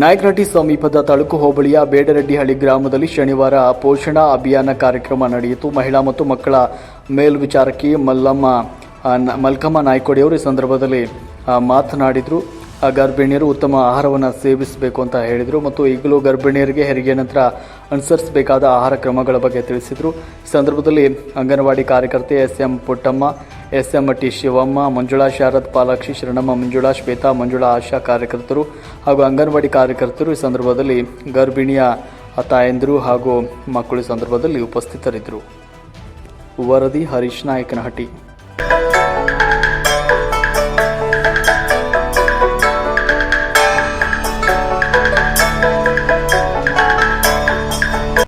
ನಾಯಕನಹಟ್ಟಿ ಸಮೀಪದ ತಳುಕು ಹೋಬಳಿಯ ಬೇಡರೆಡ್ಡಿಹಳ್ಳಿ ಗ್ರಾಮದಲ್ಲಿ ಶನಿವಾರ ಪೋಷಣಾ ಅಭಿಯಾನ ಕಾರ್ಯಕ್ರಮ ನಡೆಯಿತು. ಮಹಿಳಾ ಮತ್ತು ಮಕ್ಕಳ ಮೇಲ್ವಿಚಾರಕಿ ಮಲ್ಲಮ್ಮ ಮಲ್ಕಮ್ಮ ನಾಯ್ಕೋಡಿಯವರು ಈ ಸಂದರ್ಭದಲ್ಲಿ ಮಾತನಾಡಿದರು. ಗರ್ಭಿಣಿಯರು ಉತ್ತಮ ಆಹಾರವನ್ನು ಸೇವಿಸಬೇಕು ಅಂತ ಹೇಳಿದರು ಮತ್ತು ಈಗಲೂ ಗರ್ಭಿಣಿಯರಿಗೆ ಹೆರಿಗೆ ನಂತರ ಅನುಸರಿಸಬೇಕಾದ ಆಹಾರ ಕ್ರಮಗಳ ಬಗ್ಗೆ ತಿಳಿಸಿದರು. ಈ ಸಂದರ್ಭದಲ್ಲಿ ಅಂಗನವಾಡಿ ಕಾರ್ಯಕರ್ತೆ S M Puttamma S M T Shivamma, Manjula, Sharad Palakshi, Sharanamma, Manjula, Shweta, Manjula Asha ಕಾರ್ಯಕರ್ತರು ಹಾಗೂ ಅಂಗನವಾಡಿ ಕಾರ್ಯಕರ್ತರು ಈ ಸಂದರ್ಭದಲ್ಲಿ ಗರ್ಭಿಣಿಯ ತಾಯಂದಿರು ಹಾಗೂ ಮಕ್ಕಳು ಸಂದರ್ಭದಲ್ಲಿ ಉಪಸ್ಥಿತರಿದ್ದರು. ವರದಿ ಹರೀಶ್ ನಾಯಕನಹಟ್ಟಿ.